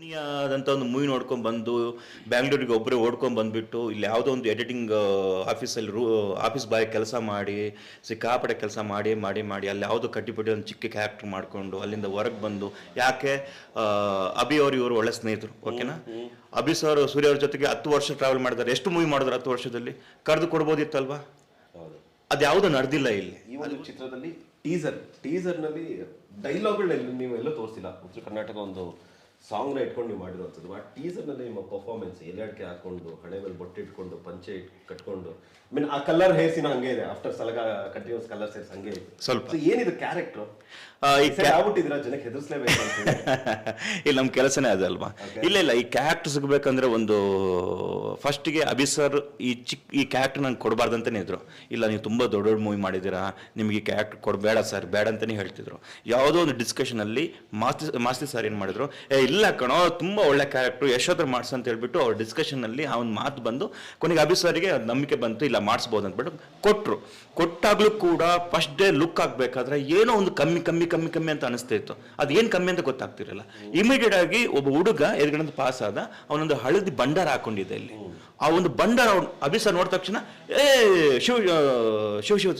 ದುನಿಯಾದಂಥ ಒಂದು ಮೂವಿ ನೋಡ್ಕೊಂಡು ಬಂದು ಬ್ಯಾಂಗ್ಳೂರಿಗೆ ಒಬ್ಬರೇ ಓಡ್ಕೊಂಡು ಬಂದುಬಿಟ್ಟು ಇಲ್ಲಿ ಯಾವುದೋ ಒಂದು ಎಡಿಟಿಂಗ್ ಆಫೀಸಲ್ಲಿ ರೂ ಆಫೀಸ್ ಬಾಯ್ ಕೆಲಸ ಮಾಡಿ ಸಿಕ್ಕಾಪಟ್ಟೆ ಕೆಲಸ ಮಾಡಿ ಮಾಡಿ ಮಾಡಿ ಅಲ್ಲಿ ಯಾವುದೋ ಕಟ್ಟಿಪಟ್ಟಿ ಒಂದು ಚಿಕ್ಕ ಕ್ಯಾರೆಕ್ಟರ್ ಮಾಡಿಕೊಂಡು ಅಲ್ಲಿಂದ ಹೊರಗೆ ಬಂದು ಯಾಕೆ ಅಭಿ ಅವರು ಇವರು ಒಳ್ಳೆ ಸ್ನೇಹಿತರು ಓಕೆನಾ ಅಭಿ ಸರ್ ಸೂರ್ಯ ಅವ್ರ ಜೊತೆಗೆ ಹತ್ತು ವರ್ಷ ಟ್ರಾವೆಲ್ ಮಾಡಿದ್ದಾರೆ ಎಷ್ಟು ಮೂವಿ ಮಾಡಿದ್ರು ಹತ್ತು ವರ್ಷದಲ್ಲಿ? ಕರೆದು ಕೊಡ್ಬೋದಿತ್ತಲ್ವಾ? ಅದು ಯಾವುದೋ ನಡೆದಿಲ್ಲ ಇಲ್ಲಿ. ಈ ಒಂದು ಚಿತ್ರದಲ್ಲಿ ಟೀಸರ್ ಟೀಸರ್ನಲ್ಲಿ ಡೈಲಾಗ್ಗಳನ್ನ ನೀವು ಎಲ್ಲೂ ತೋರಿಸಿಲ್ಲ. ಉತ್ತರ ಕರ್ನಾಟಕ ಒಂದು ಸಾಂಗ್ನ ಇಟ್ಕೊಂಡು ನೀವು ಮಾಡಿರುವಂಥದ್ದು. ಆ ಟೀಸರ್ನಲ್ಲಿ ನಿಮ್ಮ ಪರ್ಫಾರ್ಮೆನ್ಸ್ ಎಲ್ಲಡಿಕೆ ಹಾಕೊಂಡು ಹಣೆ ಮೇಲೆ ಬೊಟ್ಟೆ ಇಟ್ಕೊಂಡು ಪಂಚೆ ಕಟ್ಕೊಂಡು ಐ ಮೀನ್ ಆ ಕಲರ್ ಹೇರ್ಸಿನ ಹಂಗೆ ಇದೆ. ಆಫ್ಟರ್ ಸಲಗ ಕಂಟಿನ್ಯೂಸ್ ಕಲರ್ ಸೇರ್ಸ್ ಹಂಗೆ ಇದೆ. ಸ್ವಲ್ಪ. ಏನಿದು ಕ್ಯಾರೆಕ್ಟ್ರು ಈ ಆಗ್ಬಿಟ್ಟಿದ್ರ ಜನಕ್ಕೆ ಹೆದರ್ಸ್ಲೇಬೇಕು ಇಲ್ಲಿ ನಮ್ಮ ಕೆಲಸನೇ ಅದಲ್ವಾ ಇಲ್ಲ ಇಲ್ಲ ಈ ಕ್ಯಾರೆಕ್ಟರ್ ಸಿಗಬೇಕಂದ್ರೆ ಒಂದು ಫಸ್ಟಿಗೆ ಅಭಿ ಸರ್ ಈ ಚಿಕ್ಕ ಈ ಕ್ಯಾರೆಕ್ಟರ್ ನಂಗೆ ಕೊಡಬಾರ್ದು ಅಂತಾನೆ ಇದ್ರು. ಇಲ್ಲ ನೀವು ತುಂಬ ದೊಡ್ಡ ದೊಡ್ಡ ಮೂವಿ ಮಾಡಿದ್ದೀರಾ? ನಿಮಗೆ ಈ ಕ್ಯಾರೆಕ್ಟರ್ ಕೊಡಬೇಡ ಸರ್ ಬೇಡ ಅಂತಲೇ ಹೇಳ್ತಿದ್ರು. ಯಾವುದೋ ಒಂದು ಡಿಸ್ಕಷನಲ್ಲಿ ಮಾಸ್ತಿ ಮಾಸ್ತಿ ಸರ್ ಏನು ಮಾಡಿದ್ರು ಏ ಇಲ್ಲ ಕಣೋ, ತುಂಬಾ ಒಳ್ಳೆ ಕ್ಯಾರೆಕ್ಟರ್ ಯಶೋಧರ್ ಮಾಡ್ಸ್ ಅಂತ ಹೇಳ್ಬಿಟ್ಟು ಅವ್ರ ಡಿಸ್ಕಷನ್ ಅಲ್ಲಿ ಆ ಮಾತು ಬಂದು, ಕೊನೆಗೆ ಅಭಿಸರಿಗೆ ನಂಬಿಕೆ ಬಂತು, ಇಲ್ಲ ಮಾಡಿಸ್ಬೋದು ಅಂದ್ಬಿಟ್ಟು ಕೊಟ್ರು. ಕೊಟ್ಟಾಗ್ಲೂ ಕೂಡ ಫಸ್ಟ್ ಡೇ ಲುಕ್ ಆಗ್ಬೇಕಾದ್ರೆ ಏನೋ ಒಂದು ಕಮ್ಮಿ ಕಮ್ಮಿ ಕಮ್ಮಿ ಕಮ್ಮಿ ಅಂತ ಅನಿಸ್ತಾ ಇತ್ತು. ಅದು ಏನು ಕಮ್ಮಿ ಅಂತ ಗೊತ್ತಾಗ್ತಿರಲ್ಲ. ಇಮಿಡಿಯೇಟ್ ಆಗಿ ಒಬ್ಬ ಹುಡುಗ ಎದುರುಗಡೆ ಪಾಸ್ ಆದ, ಅವನೊಂದು ಹಳದಿ ಬಂಡಾರ ಹಾಕೊಂಡಿದೆ ಇಲ್ಲಿ ಆ ಒಂದು ಬಂಡಾರ ಅವ್ನು ಅಭಿಸ ನೋಡಿದ ತಕ್ಷಣ, ಏ, ಶಿವ ಶಿವ ಶಿವ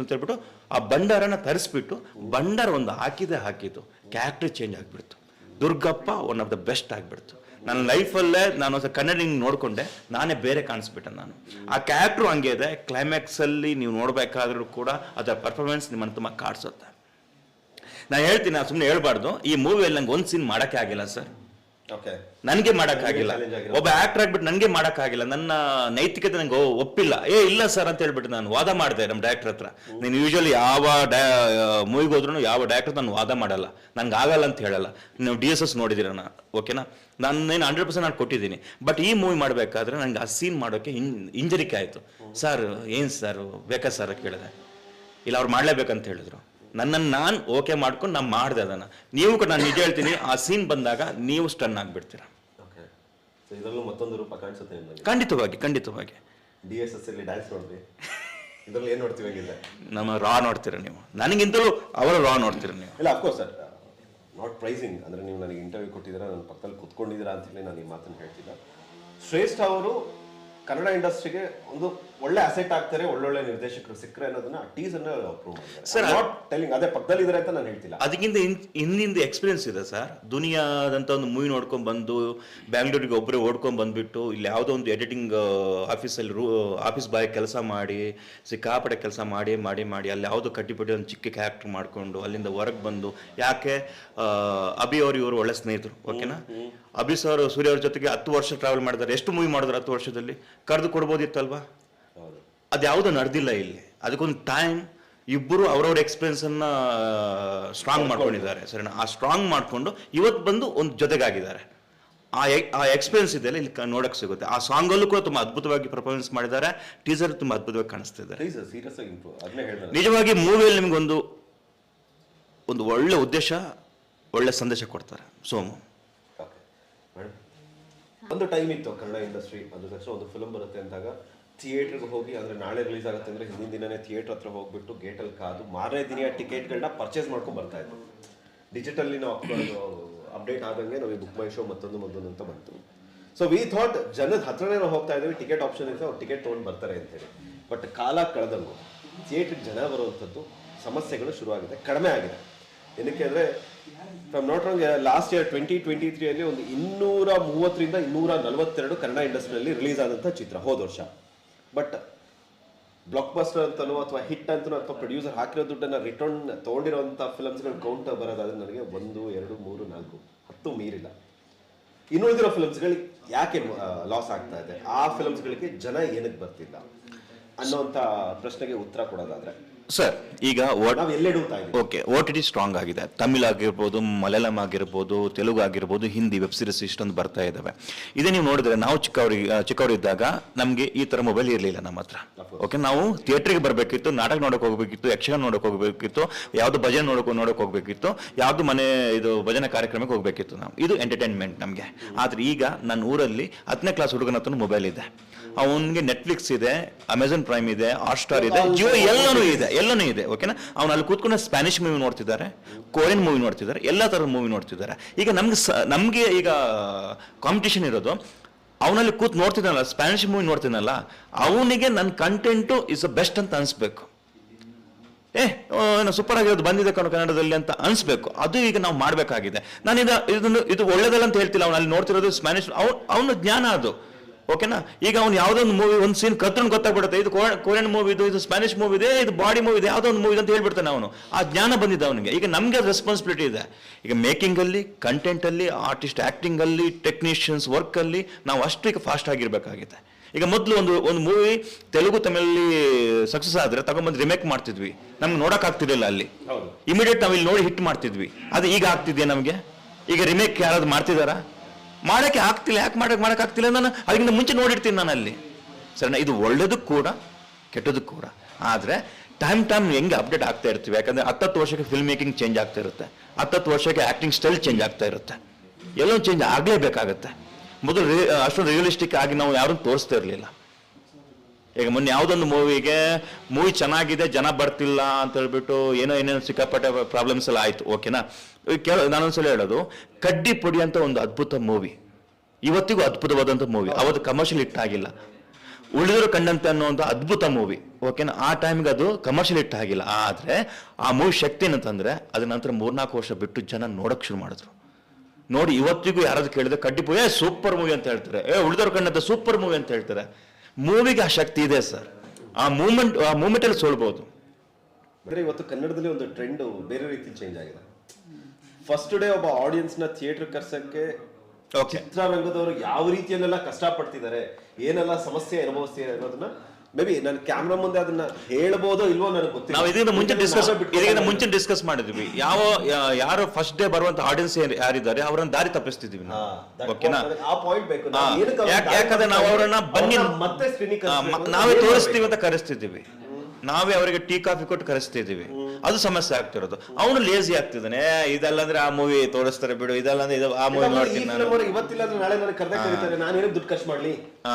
ಅಂತ ಹೇಳ್ಬಿಟ್ಟು ಆ ಬಂಡಾರನ ತರಿಸ್ಬಿಟ್ಟು ಬಂಡಾರ ಒಂದು ಹಾಕಿದೆ ಹಾಕಿದ್ದು ಕ್ಯಾರೆಕ್ಟರ್ ಚೇಂಜ್ ಆಗಿಬಿಡ್ತು. Durgappa one of the best ಆಗಿಬಿಡ್ತು. ನನ್ನ ಲೈಫಲ್ಲೇ ನಾನು ಒಂದು ಕನ್ನಡಿಂಗ್ ನೋಡಿಕೊಂಡೆ, ನಾನೇ ಬೇರೆ ಕಾಣಿಸ್ಬಿಟ್ಟೆ ನಾನು. ಆ ಕ್ಯಾರೆಕ್ಟ್ರು ಹಂಗೆ ಇದೆ ಕ್ಲೈಮ್ಯಾಕ್ಸಲ್ಲಿ ನೀವು ನೋಡಬೇಕಾದ್ರೂ ಕೂಡ ಅದರ ಪರ್ಫಾರ್ಮೆನ್ಸ್ ನಿಮ್ಮನ್ನು ತುಂಬ ಕಾಡ್ಸುತ್ತೆ. ನಾನು ಹೇಳ್ತೀನಿ ನಾನು ಸುಮ್ಮನೆ ಹೇಳ್ಬಾರ್ದು, ಈ ಮೂವಿಯಲ್ಲಿ ನಂಗೆ ಒಂದು ಸೀನ್ ಮಾಡೋಕ್ಕೆ ಆಗಿಲ್ಲ ಸರ್. ನನಗೆ ಮಾಡೋಕ್ಕಾಗಿಲ್ಲ challenge ಒಬ್ಬ ಆಕ್ಟರ್ ಆಗ್ಬಿಟ್ಟು ನನಗೆ ಆಗಿಲ್ಲ. ನನ್ನ ನೈತಿಕತೆ ನಂಗೆ ಒಪ್ಪಿಲ್ಲ. ಏ ಇಲ್ಲ ಸರ್ ಅಂತ ಹೇಳ್ಬಿಟ್ಟು ನಾನು ವಾದ ಮಾಡಿದೆ ನಮ್ಮ ಡೈರೆಕ್ಟರ್ ಹತ್ರ. ನೀನು ಯೂಶಲಿ ಯಾವ ಮೂವಿಗೆ ಹೋದ್ರೂ ಯಾವ ಡೈರೆಕ್ಟರ್ ನಾನು ವಾದ ಮಾಡಲ್ಲ. ನನಗೆ ಆಗಲ್ಲ ಅಂತ ಹೇಳಲ್ಲ. ನೀವು ಡಿ ಎಸ್ ಎಸ್ ನೋಡಿದಿರ ನಾ ಓಕೆನಾ ನಾನು ಹಂಡ್ರೆಡ್ ಪರ್ಸೆಂಟ್ ನಾನು ಕೊಟ್ಟಿದ್ದೀನಿ. ಬಟ್ ಈ ಮೂವಿ ಮಾಡಬೇಕಾದ್ರೆ ನನಗೆ ಆ ಸೀನ್ ಮಾಡೋಕ್ಕೆ ಇಂಜರಿಕೆ ಆಯಿತು. ಸರ್ ಏನು ಸರ್ ಬೇಕಾ ಸರ್ ಕೇಳಿದೆ. ಇಲ್ಲ ಅವ್ರು ಮಾಡಲೇಬೇಕಂತ ಹೇಳಿದ್ರು. ನನ್ನನ್ನು ನಾನು ಓಕೆ ಮಾಡ್ಕೊಂಡು ನಾನು ಮಾಡಿದೆ ಅದನ್ನು. ನೀವು ಕೂಡ ನಾನು ನಿಜ ಹೇಳ್ತೀನಿ ಆ ಸೀನ್ ಬಂದಾಗ ನೀವು ಸ್ಟನ್ ಆಗಿಬಿಡ್ತೀರ. ಇದರಲ್ಲೂ ಮತ್ತೊಂದು ರೂಪ ಕಾಣಿಸುತ್ತೆ ನಿಮಗೆ. ಖಂಡಿತವಾಗಿ ಖಂಡಿತವಾಗಿ. ಡಿ ಎಸ್ ಎಸ್ ಅಲ್ಲಿ ಡ್ಯಾನ್ಸ್ ನೋಡ್ರಿ. ಇದರಲ್ಲಿ ಏನು ನೋಡ್ತೀವಿ ನಮ್ಮ ರಾ ನೋಡ್ತೀರ ನೀವು? ನನಗಿಂತಲೂ ಅವರು ರಾ ನೋಡ್ತೀರ ನೀವು? ಇಲ್ಲ ಅಫ್ಕೋರ್ಸ್ ಸರ್ ನಾಟ್ ಪ್ರೈಸಿಂಗ್ ಅಂದ್ರೆ ನೀವು ನನಗೆ ಇಂಟರ್ವ್ಯೂ ಕೊಟ್ಟಿದ್ದೀರಾ ನನ್ನ ಪಕ್ಕದಲ್ಲಿ ಕುತ್ಕೊಂಡಿದ್ದೀರಾ ಅಂತ ಹೇಳಿ ನಾನು ಈ ಮಾತನ್ನು ಹೇಳ್ತಿಲ್ಲ. ಶ್ರೇಷ್ಠ ಅವರು ಕನ್ನಡ ಇಂಡಸ್ಟ್ರಿಗೆ ಒಂದು ಒಳ್ಳೆ ಅಸೆಟ್ ಆಗ್ತಾರೆ ಒಳ್ಳೊಳ್ಳೆ ನಿರ್ದೇಶಕರು ಸಿಕ್ಕರೆ ಅನ್ನೋದನ್ನ ಟೀಸ್ ಅನ್ನ ಅಪ್ರೂವ್ ಮಾಡಿದ್ದಾರೆ. ನಾಟ್ ಟೆಲಿಂಗ್ ಅದೇ ಪಕ್ಕದಲ್ಲಿ ಇದ್ದಾರೆ ಅಂತ ನಾನು ಹೇಳ್ತಿಲ್ಲ. ಅದಕ್ಕಿಂತ ಹಿಂದಿಂದ ಎಕ್ಸ್ಪೀರಿಯನ್ಸ್ ಇದೆ ಸರ್ ದುನಿಯಾದಂತ ಒಂದು ಮೂವಿ ನೋಡ್ಕೊಂಡ್ ಬಂದು ಬ್ಯಾಂಗ್ಳೂರಿಗೆ ಒಬ್ಬರೇ ಓಡ್ಕೊಂಡ್ ಬಂದ್ಬಿಟ್ಟು ಇಲ್ಲಿ ಯಾವುದೋ ಒಂದು ಎಡಿಟಿಂಗ್ ಆಫೀಸಲ್ಲಿ ರೂ ಆಫೀಸ್ ಬಾಯ್ ಕೆಲಸ ಮಾಡಿ ಸಿಕ್ಕಾಪಟ್ಟೆ ಕೆಲಸ ಮಾಡಿ ಮಾಡಿ ಮಾಡಿ ಅಲ್ಲಿ ಯಾವುದೋ ಕಟ್ಟಿಬಿಟ್ಟು ಒಂದು ಚಿಕ್ಕ ಕ್ಯಾರೆಕ್ಟರ್ ಮಾಡಿಕೊಂಡು ಅಲ್ಲಿಂದ ಹೊರಗೆ ಬಂದು ಯಾಕೆ ಅಭಿ ಅವರು ಇವರು ಒಳ್ಳೆ ಸ್ನೇಹಿತರು ಓಕೆನಾ ಅಭಿ ಸರ್ ಸೂರ್ಯ ಅವ್ರ ಜೊತೆಗೆ ಹತ್ತು ವರ್ಷ ಟ್ರಾವೆಲ್ ಮಾಡಿದ್ದಾರೆ ಎಷ್ಟು ಮೂವಿ ಮಾಡಿದ್ರು ಹತ್ತು ವರ್ಷದಲ್ಲಿ? ಕರೆದು ಕೊಡ್ಬೋದಿತ್ತಲ್ವಾ? ಹೌದು ಅದು ಯಾವುದೋ ನಡೆದಿಲ್ಲ ಇಲ್ಲಿ. ಅದಕ್ಕೊಂದು ಟೈಮ್ ಇಬ್ಬರು ಅವ್ರವ್ರ ಎಕ್ಸ್ಪೀರಿಯನ್ಸ್ ಅನ್ನ ಸ್ಟ್ರಾಂಗ್ ಮಾಡ್ಕೊಂಡಿದ್ದಾರೆ. ಸರಿನಾ? ಆ ಸ್ಟ್ರಾಂಗ್ ಮಾಡ್ಕೊಂಡು ಇವತ್ತು ಬಂದು ಒಂದು ಜೊತೆಗಾಗಿದ್ದಾರೆ. ಆ ಆ ಎಕ್ಸ್ಪೀರಿಯನ್ಸ್ ಇದೆಯಲ್ಲ ಇಲ್ಲಿ ನೋಡಕ್ಕೆ ನೋಡಕ್ ಸಿಗುತ್ತೆ. ಆ ಸಾಂಗಲ್ಲೂ ಕೂಡ ತುಂಬಾ ಅದ್ಭುತವಾಗಿ ಪರ್ಫಾರ್ಮೆನ್ಸ್ ಮಾಡಿದ್ದಾರೆ. ಟೀಸರ್ ತುಂಬಾ ಅದ್ಭುತವಾಗಿ ಕಾಣಿಸ್ತಿದ್ದಾರೆ ನಿಜವಾಗಿ ಮೂವಿಯಲ್ಲಿ ನಿಮ್ಗೊಂದು ಒಂದು ಒಳ್ಳೆ ಉದ್ದೇಶ ಒಳ್ಳೆ ಸಂದೇಶ ಕೊಡ್ತಾರೆ. ಸೋಮು. ಒಂದು ಟೈಮ್ ಇತ್ತು ಕನ್ನಡ ಇಂಡಸ್ಟ್ರಿ ಅದು ಒಂದು ಫಿಲ್ಮ್ ಬರುತ್ತೆ ಅಂದಾಗ ಥಿಯೇಟರ್ಗೆ ಹೋಗಿ ಅಂದರೆ ನಾಳೆ ರಿಲೀಸ್ ಆಗುತ್ತೆ ಅಂದರೆ ಹಿಂದಿನ ದಿನನೇ ಥಿಯೇಟ್ರ್ ಹತ್ರ ಹೋಗ್ಬಿಟ್ಟು ಗೇಟಲ್ಲಿ ಕಾದು ಮಾರನೇ ದಿನ ಟಿಕೆಟ್ಗಳನ್ನ ಪರ್ಚೇಸ್ ಮಾಡ್ಕೊಂಡು ಬರ್ತಾ ಡಿಜಿಟಲ್ಲಿ ನಾವು ಅಪ್ಡೇಟ್ ಆದಂಗೆ ನಮಗೆ ಬುಕ್ ಮೈ ಶೋ ಮತ್ತೊಂದು ಮತ್ತೊಂದು ಅಂತ ಬಂತು. ಸೊ ವಿ ಥಾಟ್ ಜನದ ಹತ್ರನೇ ನಾವು ಹೋಗ್ತಾ ಇದ್ದೀವಿ ಟಿಕೆಟ್ ಆಪ್ಷನ್ ಇದ್ದರೆ ಅವ್ರು ಟಿಕೆಟ್ ತೊಗೊಂಡು ಬರ್ತಾರೆ ಅಂತೇಳಿ. ಬಟ್ ಕಾಲ ಕಳೆದಂಗು ಥಿಯೇಟ್ರಿಗೆ ಜನ ಬರುವಂಥದ್ದು ಸಮಸ್ಯೆಗಳು ಶುರುವಾಗಿದೆ, ಕಡಿಮೆ ಆಗಿದೆ. ಏನಕ್ಕೆ ಅಂದರೆ from not wrong last year twenty twenty ತ್ರೀಯಲ್ಲಿ ಒಂದು ಇನ್ನೂರ ಮೂವತ್ತರಿಂದ ಇನ್ನೂರ ನಲವತ್ತೆರಡು ಕನ್ನಡ ಇಂಡಸ್ಟ್ರಿಯಲ್ಲಿ ರಿಲೀಸ್ ಆದಂಥ ಚಿತ್ರ ಹೋದ ವರ್ಷ. ಬಟ್ ಬ್ಲಾಕ್ ಬಸ್ಟರ್ ಅಂತನೋ ಅಥವಾ ಹಿಟ್ ಅಂತನೋ ಅಥವಾ ಪ್ರೊಡ್ಯೂಸರ್ ಹಾಕಿರೋ ದುಡ್ಡನ್ನ ರಿಟರ್ನ್ ತೊಗೊಂಡಿರೋಂಥ ಫಿಲಮ್ಸ್ಗಳು ಕೌಂಟ್ ಬರೋದಾದ್ರೆ ನನಗೆ ಒಂದು, ಎರಡು, ಮೂರು, ನಾಲ್ಕು, ಹತ್ತು ಮೀರಿಲ್ಲ. ಇನ್ನುಳಿದಿರೋ ಫಿಲಮ್ಸ್ಗಳಿಗೆ ಯಾಕೆ ಲಾಸ್ ಆಗ್ತಾ ಇದೆ? ಆ ಫಿಲಮ್ಸ್ಗಳಿಗೆ ಜನ ಏನಕ್ಕೆ ಬರ್ತಿಲ್ಲ? ಅನ್ನೋಂಥ ಪ್ರಶ್ನೆಗೆ ಉತ್ತರ ಕೊಡೋದಾದ್ರೆ. ಸರ್ ಈಗ okay O T T strong ಆಗಿದೆ. ತಮಿಳ್ ಆಗಿರ್ಬೋದು ಮಲಯಾಳಂ ಆಗಿರ್ಬೋದು ತೆಲುಗು ಆಗಿರ್ಬೋದು ಹಿಂದಿ ವೆಬ್ ಸೀರೀಸ್ ಇಷ್ಟೊಂದು ಬರ್ತಾ ಇದ್ದಾವೆ ಇದೇ ನೀವು ನೋಡಿದ್ರೆ ನಾವು ಚಿಕ್ಕವರಿಗೆ ಚಿಕ್ಕವರಿದ್ದಾಗ ನಮಗೆ ಈ ಥರ ಮೊಬೈಲ್ ಇರಲಿಲ್ಲ ನಮ್ಮ ಹತ್ರ. ಓಕೆ ನಾವು ಥಿಯೇಟ್ರಿಗೆ ಬರಬೇಕಿತ್ತು ನಾಟಕ ನೋಡೋಕೆ ಹೋಗಬೇಕಿತ್ತು ಯಕ್ಷಗಾನ ನೋಡೋಕೆ ಹೋಗಬೇಕಿತ್ತು ಯಾವುದು ಭಜನೆ ನೋಡೋಕೆ ನೋಡೋಕೆ ಹೋಗಬೇಕಿತ್ತು ಯಾವುದು ಮನೆ ಇದು ಭಜನೆ ಕಾರ್ಯಕ್ರಮಕ್ಕೆ ಹೋಗಬೇಕಿತ್ತು ನಾವು. ಇದು ಎಂಟರ್ಟೈನ್ಮೆಂಟ್ ನಮಗೆ. ಆದರೆ ಈಗ ನನ್ನ ಊರಲ್ಲಿ ಹತ್ತನೇ ಕ್ಲಾಸ್ ಹುಡುಗನ ಹತ್ರ ಮೊಬೈಲ್ ಇದೆ. ಅವನಿಗೆ ನೆಟ್ಫ್ಲಿಕ್ಸ್ ಇದೆ ಅಮೆಝಾನ್ ಪ್ರೈಮ್ ಇದೆ ಹಾಟ್ಸ್ಟಾರ್ ಇದೆ ಜಿಯೋ ಎಲ್ಲನೂ ಇದೆ ಎಲ್ಲನೂ ಇದೆ ಓಕೆನಾ ಅವ್ನು ಅಲ್ಲಿ ಕೂತ್ಕೊಂಡು ಸ್ಪ್ಯಾನಿಷ್ ಮೂವಿ ನೋಡ್ತಿದ್ದಾರೆ ಕೊರಿಯನ್ ಮೂವಿ ನೋಡ್ತಿದ್ದಾರೆ ಎಲ್ಲ ಥರದ ಮೂವಿ ನೋಡ್ತಿದ್ದಾರೆ. ಈಗ ನಮ್ಗೆ ಸ ನಮಗೆ ಈಗ ಕಾಂಪಿಟೇಷನ್ ಇರೋದು ಅವನಲ್ಲಿ ಕೂತ್ ನೋಡ್ತಿದ್ದಾನಲ್ಲ ಸ್ಪ್ಯಾನಿಷ್ ಮೂವಿ ನೋಡ್ತೀನಲ್ಲ ಅವನಿಗೆ ನನ್ನ ಕಂಟೆಂಟು ಇಸ್ ಅ ಬೆಸ್ಟ್ ಅಂತ ಅನಿಸ್ಬೇಕು. ಏ ಸೂಪರ್ ಆಗಿರೋದು ಬಂದಿದೆ ಕಣ ಕನ್ನಡದಲ್ಲಿ ಅಂತ ಅನಿಸ್ಬೇಕು. ಅದು ಈಗ ನಾವು ಮಾಡಬೇಕಾಗಿದೆ. ನಾನು ಇದು ಇದನ್ನು ಇದು ಒಳ್ಳೇದಲ್ಲ ಅಂತ ಹೇಳ್ತಿಲ್ಲ ಅವ್ನು ಅಲ್ಲಿ ನೋಡ್ತಿರೋದು ಸ್ಪ್ಯಾನಿಷ್ ಅವ್ನು ಅವನು ಜ್ಞಾನ ಅದು. ಓಕೆನಾ ಈಗ ಅವ್ನು ಯಾವುದೋ ಒಂದು ಮೂವಿ ಒಂದು ಸೀನ್ ಕತ್ಕೊಂಡು ಗೊತ್ತಾಗ್ಬಿಡುತ್ತೆ. ಇದು ಕೊರಿಯನ್ ಮೂವಿ ಇದು ಇದು ಸ್ಪ್ಯಾನಿಷ್ ಮೂವಿ ಇದೆ ಇದು ಬಾಡಿ ಮೂವಿ ಇದೆ ಯಾವುದೋ ಒಂದು ಮೂವಿ ಅಂತ ಹೇಳ್ಬಿಡ್ತಾನೆ ಅವನು. ಆ ಜ್ಞಾನ ಬಂದಿದ್ದ ಅವನಿಗೆ. ಈಗ ನಮಗೆ ರೆಸ್ಪಾನ್ಸಿಬಿಲಿಟಿ ಇದೆ. ಈಗ ಮೇಕಿಂಗಲ್ಲಿ ಕಂಟೆಂಟಲ್ಲಿ ಆರ್ಟಿಸ್ಟ್ ಆ್ಯಕ್ಟಿಂಗಲ್ಲಿ ಟೆಕ್ನಿಷಿಯನ್ಸ್ ವರ್ಕಲ್ಲಿ ನಾವು ಅಷ್ಟು ಈಗ ಫಾಸ್ಟ್ ಆಗಿರ್ಬೇಕಾಗಿದೆ ಈಗ ಮೊದಲು ಒಂದು ಒಂದು ಮೂವಿ ತೆಲುಗು ತಮಿಳಲ್ಲಿ ಸಕ್ಸಸ್ ಆದರೆ ತಗೊಂಬಂದು ರಿಮೇಕ್ ಮಾಡ್ತಿದ್ವಿ. ನಮ್ಗೆ ನೋಡೋಕ್ಕಾಗ್ತಿರಲಿಲ್ಲ ಆಗ್ತಿರ್ಲಿಲ್ಲ ಅಲ್ಲಿ. ಇಮಿಡಿಯೇಟ್ ನಾವು ಇಲ್ಲಿ ನೋಡಿ ಹಿಟ್ ಮಾಡ್ತಿದ್ವಿ. ಅದು ಈಗ ಆಗ್ತಿದೆಯಾ ನಮಗೆ? ಈಗ ರಿಮೇಕ್ ಯಾರಾದ್ರು ಮಾಡ್ತಿದಾರಾ? ಮಾಡಕ್ಕೆ ಆಗ್ತಿಲ್ಲ, ಯಾಕೆ ಮಾಡಕ್ ಮಾಡಕ್ ಆಗ್ತಿಲ್ಲ ನಾನು ಅದಕ್ಕಿಂತ ಮುಂಚೆ ನೋಡಿರ್ತೀನಿ ನಾನು ಅಲ್ಲಿ. ಸರಿನಾ? ಇದು ಒಳ್ಳೇದಕ್ಕೆ ಕೂಡ, ಕೆಟ್ಟದಕ್ಕೆ ಕೂಡ. ಆದರೆ ಟೈಮ್ ಟೈಮ್ ಹೆಂಗೆ ಅಪ್ಡೇಟ್ ಆಗ್ತಾ ಇರ್ತೀವಿ? ಯಾಕಂದ್ರೆ ಹತ್ತತ್ತು ವರ್ಷಕ್ಕೆ ಫಿಲ್ಮ್ ಮೇಕಿಂಗ್ ಚೇಂಜ್ ಆಗ್ತಾ ಇರುತ್ತೆ. ಹತ್ತತ್ತು ವರ್ಷಕ್ಕೆ ಆ್ಯಕ್ಟಿಂಗ್ ಸ್ಟೈಲ್ ಚೇಂಜ್ ಆಗ್ತಾ ಇರುತ್ತೆ. ಎಲ್ಲೋ ಚೇಂಜ್ ಆಗಲೇಬೇಕಾಗತ್ತೆ. ಮೊದಲು ಅಷ್ಟೊಂದು ರಿಯಲಿಸ್ಟಿಕ್ ಆಗಿ ನಾವು ಯಾರನ್ನು ತೋರಿಸ್ತಾ ಇರಲಿಲ್ಲ. ಈಗ ಮೊನ್ನೆ ಯಾವುದೊಂದು ಮೂವಿಗೆ ಮೂವಿ ಚೆನ್ನಾಗಿದೆ, ಜನ ಬರ್ತಿಲ್ಲ ಅಂತ ಹೇಳ್ಬಿಟ್ಟು ಏನೋ ಏನೇನು ಸಿಕ್ಕಾಪಟ್ಟೆ ಪ್ರಾಬ್ಲಮ್ಸ್ ಎಲ್ಲ ಆಯ್ತು ಓಕೆನಾ ಕೇಳ, ನಾನೊಂದ್ಸಲ ಹೇಳೋದು, ಕಡ್ಡಿ ಪುಡಿ ಅಂತ ಒಂದು ಅದ್ಭುತ ಮೂವಿ ಇವತ್ತಿಗೂ ಅದ್ಭುತವಾದಂಥ ಮೂವಿ ಅವತ್ತು ಕಮರ್ಷಿಯಲ್ ಹಿಟ್ ಆಗಿಲ್ಲ. ಉಳಿದರು ಕಂಡಂತೆ ಅನ್ನುವಂಥ ಅದ್ಭುತ ಮೂವಿ ಓಕೆನಾ ಆ ಟೈಮ್ಗೆ ಅದು ಕಮರ್ಷಿಯಲ್ ಹಿಟ್ ಆಗಿಲ್ಲ. ಆದ್ರೆ ಆ ಮೂವಿ ಶಕ್ತಿ ಏನಂತಂದ್ರೆ ಅದ ನಂತರ ಮೂರ್ನಾಲ್ಕು ವರ್ಷ ಬಿಟ್ಟು ಜನ ನೋಡೋಕೆ ಶುರು ಮಾಡಿದ್ರು. ನೋಡಿ, ಇವತ್ತಿಗೂ ಯಾರಾದ್ರೂ ಕೇಳಿದ್ರೆ ಕಡ್ಡಿ ಪುಡಿ ಸೂಪರ್ ಮೂವಿ ಅಂತ ಹೇಳ್ತಾರೆ. ಏ, ಉಳಿದವ್ರ ಕಂಡಂತ ಸೂಪರ್ ಮೂವಿ ಅಂತ ಹೇಳ್ತಾರೆ. ಮೂವಿಗೆ ಆ ಶಕ್ತಿ ಇದೆ ಸರ್. ಆ ಮೂಮೆಂಟ್ ಆ ಮೂಮೆಂಟ್ ಅಲ್ಲಿ ಸೋಲ್ಬಹುದು ಅಂದ್ರೆ ಇವತ್ತು ಕನ್ನಡದಲ್ಲಿ ಒಂದು ಟ್ರೆಂಡ್ ಬೇರೆ ರೀತಿ ಚೇಂಜ್ ಆಗಿದೆ. ಫಸ್ಟ್ ಡೇ ಒಬ್ಬ ಆಡಿಯನ್ಸ್ನ ಥಿಯೇಟರ್ ಕರ್ಸಕ್ಕೆ ಚಿತ್ರರಂಗದವರು ಯಾವ ರೀತಿಯಲ್ಲೆಲ್ಲ ಕಷ್ಟಪಡ್ತಿದ್ದಾರೆ ಏನೆಲ್ಲ ಸಮಸ್ಯೆ ಅನುಭವಿಸ್ತಿದ್ದಾರೆ ಅನ್ನೋದನ್ನ ಮೇ ಬಿ ನಾನು ಕ್ಯಾಮ್ರಾ ಮುಂದೆ ಅದನ್ನ ಹೇಳ್ಬೋದೋ ಇಲ್ವೋ ನನಗೆ ಗೊತ್ತಿಲ್ಲ. ನಾವು ಇದರಿಂದ ಮುಂಚೆ ಡಿಸ್ಕಸ್ ಇದರಿಂದ ಮುಂಚೆ ಡಿಸ್ಕಸ್ ಮಾಡಿದ್ವಿ. ಯಾವ ಯಾರು ಫಸ್ಟ್ ಡೇ ಬರುವಂತ ಆಡಿಯನ್ಸ್ ಯಾರಿದ್ದಾರೆ ಅವರನ್ನ ದಾರಿ ತಪ್ಪಿಸ್ತಿದ್ವಿ ಓಕೆನಾ ಆ ಪಾಯಿಂಟ್ ಬೇಕು. ಯಾಕಂದ್ರೆ ನಾವು ಅವರನ್ನ ಬನ್ನಿ ಮತ್ತೆ ನಾವೇ ತೋರಿಸ್ತೀವಿ ಅಂತ ಕರೆಸ್ತಿದ್ದೀವಿ. ನಾವೇ ಅವರಿಗೆ ಟೀ ಕಾಫಿ ಕೊಟ್ಟು ಕರೆಸ್ತಿದ್ದೀವಿ. ಅದು ಸಮಸ್ಯೆ ಆಗ್ತಿರೋದು. ಅವನು ಲೇಜಿ ಆಗ್ತಿದ್ದಾನೆ. ಇದಲ್ಲ ಅಂದ್ರೆ ಆ ಮೂವಿ ತೋರಿಸ್ತಾರೆ ಬಿಡು ಇದಲ್ಲ ಅಂದ್ರೆ ಇದು ಆ ಮೂವಿ ನೋಡ್ತೀನಿ ನಾನು. ಇವತ್ತಿಲ್ಲ ಅಂದ್ರೆ ನಾಳೆ ನನಗೆ ಕರೆದ ಕರೀತಾರೆ. ನಾನು ಏನಕ್ಕೆ ದುಡ್ಡು ಖರ್ಚು ಮಾಡ್ಲಿ. ಆ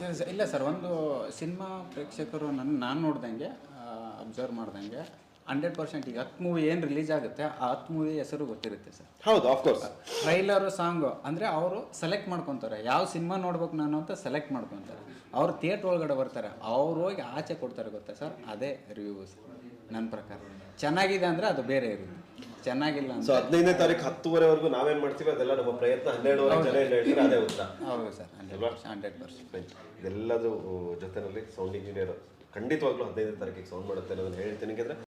ಇಲ್ಲ ಸರ್- ಇಲ್ಲ ಸರ್ ಒಂದು ಸಿನಿಮಾ ಪ್ರೇಕ್ಷಕರು ನನ್ನ ನಾನು ನೋಡ್ದಂಗೆ ಅಬ್ಸರ್ವ್ ಮಾಡ್ದಂಗೆ ಹಂಡ್ರೆಡ್ ಪರ್ಸೆಂಟ್ ಈಗ ಹತ್ತು ಮೂವಿ ಏನು ರಿಲೀಸ್ ಆಗುತ್ತೆ ಆ ಹತ್ತು ಮೂವಿ ಹೆಸರು ಗೊತ್ತಿರುತ್ತೆ ಸರ್. ಹೌದು ಆಫ್ ಕೋರ್ಸ್ ಟ್ರೈಲರು ಸಾಂಗು ಅಂದರೆ ಅವರು ಸೆಲೆಕ್ಟ್ ಮಾಡ್ಕೊತಾರೆ. ಯಾವ ಸಿನಿಮಾ ನೋಡ್ಬೇಕು ನಾನು ಅಂತ ಸೆಲೆಕ್ಟ್ ಮಾಡ್ಕೊತಾರೆ. ಅವ್ರು ಥಿಯೇಟ್ರ್ ಒಳಗಡೆ ಬರ್ತಾರೆ. ಅವ್ರು ಹೋಗಿ ಆಚೆ ಕೊಡ್ತಾರೆ ಗೊತ್ತಾ ಸರ್? ಅದೇ ರಿವ್ಯೂ ನನ್ನ ಪ್ರಕಾರ. ಚೆನ್ನಾಗಿದೆ ಅಂದರೆ ಅದು ಬೇರೆ ಇರುತ್ತೆ. ಚೆನ್ನಾಗಿಲ್ಲ ಸೊ ಹದಿನೈದನೇ ತಾರೀಕು ಹತ್ತುವರೆವರೆಗೂ ನಾವೇನ್ ಮಾಡ್ತೀವಿ ಅದೆಲ್ಲ ನಮ್ಮ ಪ್ರಯತ್ನ ಹನ್ನೆರಡುವರೆ ಜನ ಏನ್ ಹೇಳ್ತಾರೆ ಅದೇ ಉತ್ತರ. ಹೌದು ಸರ್ ಹಂಡ್ರೆಡ್ ಹಂಡ್ರೆಡ್ ಪರ್ಸೆಂಟ್ ಇದೆಲ್ಲದರ ಜೊತೆಯಲ್ಲಿ ಸೌಂಡ್ ಇಂಜಿನಿಯರ್ ಖಂಡಿತವಾಗ್ಲೂ ಹದಿನೈದನೇ ತಾರೀಕಿಗೆ ಸೌಂಡ್ ಮಾಡುತ್ತೆ ಅನ್ನೋದನ್ನ ಹೇಳ್ತೀನಿ. ಯಾಕಂದ್ರೆ